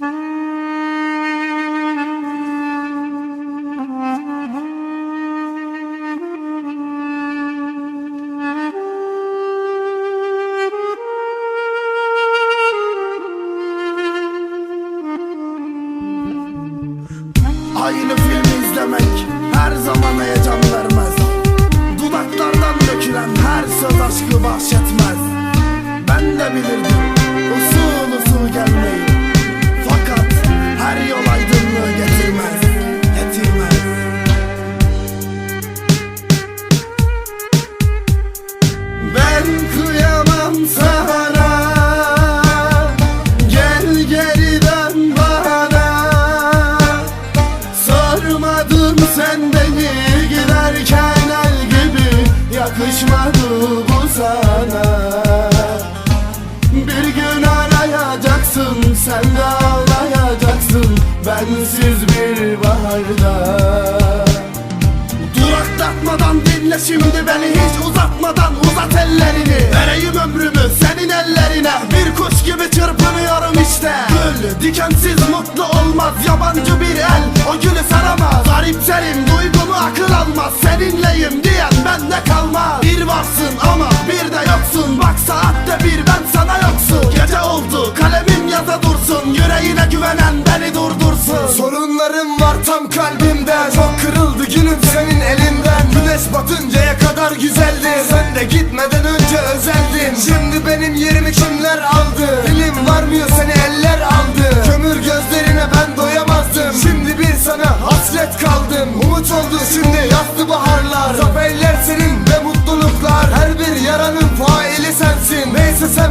Aynı filmi izlemek her zaman heyecan vermez. Dudaklardan dökülen her söz aşkı bahşetmez. Ben de bilirdim Sormadın sen beni giderken el gibi Yakışmadı bu sana. Bir gün arayacaksın sen de ağlayacaksın Bensiz bir baharda. Duraklatmadan dinle şimdi beni hiç uzatmadan uzat ellerini. Vereyim ömrümü senin ellerine Bir kuş gibi çırpınıyorum almaz Seninleyim diyen bende kalmaz. Bir varsın ama bir de yoksun. Bak saatte bir ben sana yoksun. Gece oldu kalemim yaza dursun. Yüreğine güvenen beni durdursun. Sorunlarım var tam kalbimde. Çok kırıldı günüm senin elinden. Güneş batıncaya kadar güzeldi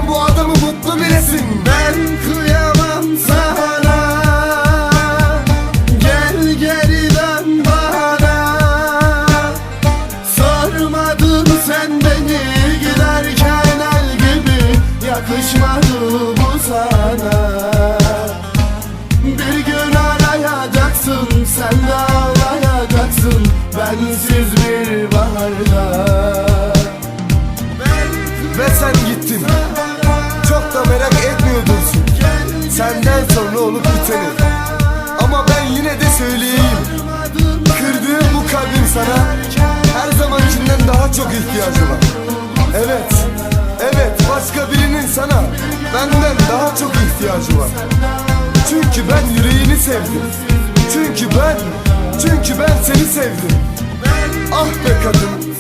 bu adamı mutlu bilesin. Ben kıyamam sana. Gel geri dön bana. Sormadın sen beni giderken el gibi Yakışmadı bu sana. Bir gün arayacaksın sen de ağlayacaksın Bensiz bir baharda da merak etmiyordursun Senden sonra olup biteni. Ama ben yine de söyleyeyim. Kırdığım bu kalbim sana Her zamankinden daha çok ihtiyacı var. Evet Evet başka birinin sana Benden daha çok ihtiyacı var. Çünkü ben yüreğini sevdim. Çünkü ben Çünkü ben seni sevdim. Ah be kadın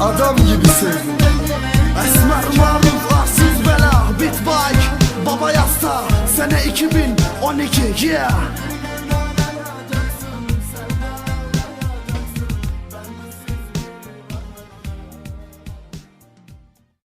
Adam gibi sevdim Esmer maruf arsız bela Bitbike Baba yasta Sene 2012 yeah